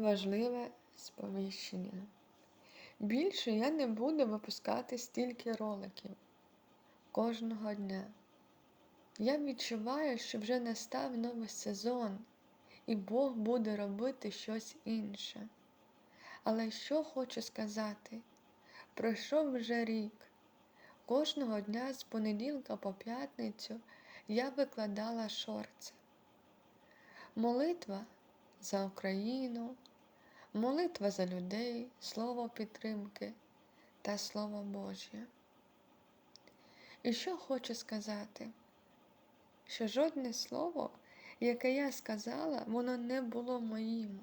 важливе сповіщення. Більше я не буду випускати стільки роликів кожного дня. Я відчуваю, що вже настав новий сезон, і Бог буде робити щось інше. Але що хочу сказати? Пройшов вже рік. Кожного дня з понеділка по п'ятницю я викладала шорти. Молитва за Україну, молитва за людей, слово підтримки та Слово Божє. І що хочу сказати? Що жодне слово, яке я сказала, воно не було моїм,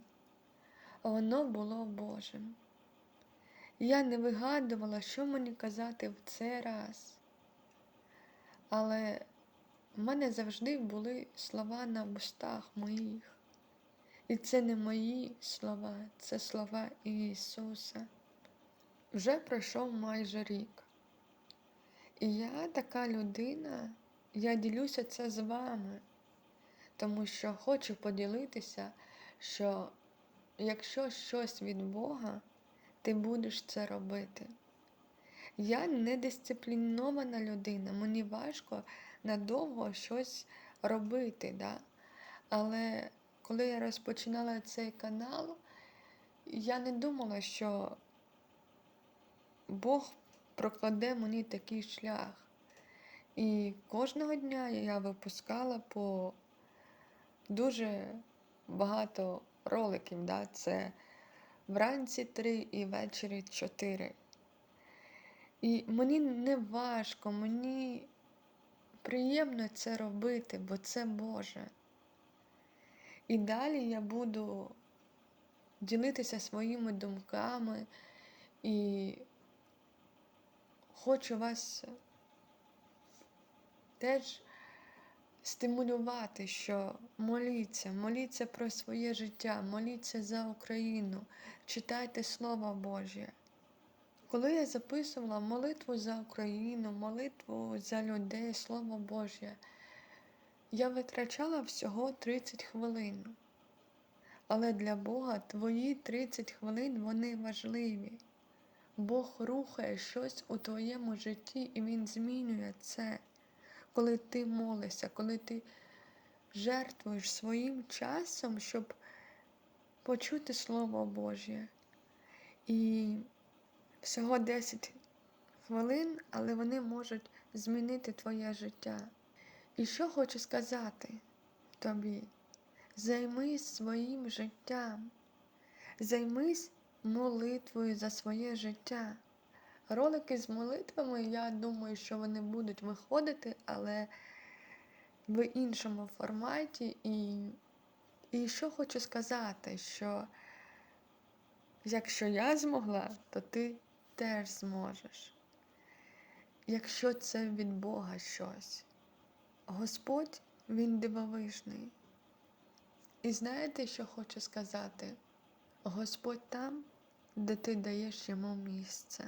воно було Божим. Я не вигадувала, що мені казати в цей раз. Але в мене завжди були слова на устах моїх. І це не мої слова, це слова Ісуса. Вже пройшов майже рік. І я така людина, я ділюся це з вами, тому що хочу поділитися, що якщо щось від Бога, ти будеш це робити. Я не дисциплінована людина, мені важко надовго щось робити. Да? Але коли я розпочинала цей канал, я не думала, що Бог прокладе мені такий шлях. І кожного дня я випускала по дуже багато роликів. Да? Це вранці три і ввечері чотири. І мені не важко, мені приємно це робити, бо це Боже. І далі я буду ділитися своїми думками і хочу вас теж стимулювати, що моліться, моліться про своє життя, моліться за Україну, читайте Слово Боже. Коли я записувала молитву за Україну, молитву за людей, Слово Боже, я витрачала всього 30 хвилин. Але для Бога твої 30 хвилин вони важливі. Бог рухає щось у твоєму житті, і Він змінює це, коли ти молишся, коли ти жертвуєш своїм часом, щоб почути Слово Боже. І всього 10 хвилин, але вони можуть змінити твоє життя. І що хочу сказати тобі? Займись своїм життям, займись молитвою за своє життя. Ролики з молитвами, я думаю, що вони будуть виходити, але в іншому форматі. І, і що хочу сказати, що якщо я змогла, то ти теж зможеш. Якщо це від Бога щось. Господь, Він дивовижний. І знаєте, що хочу сказати? Господь там, де ти даєш йому місце.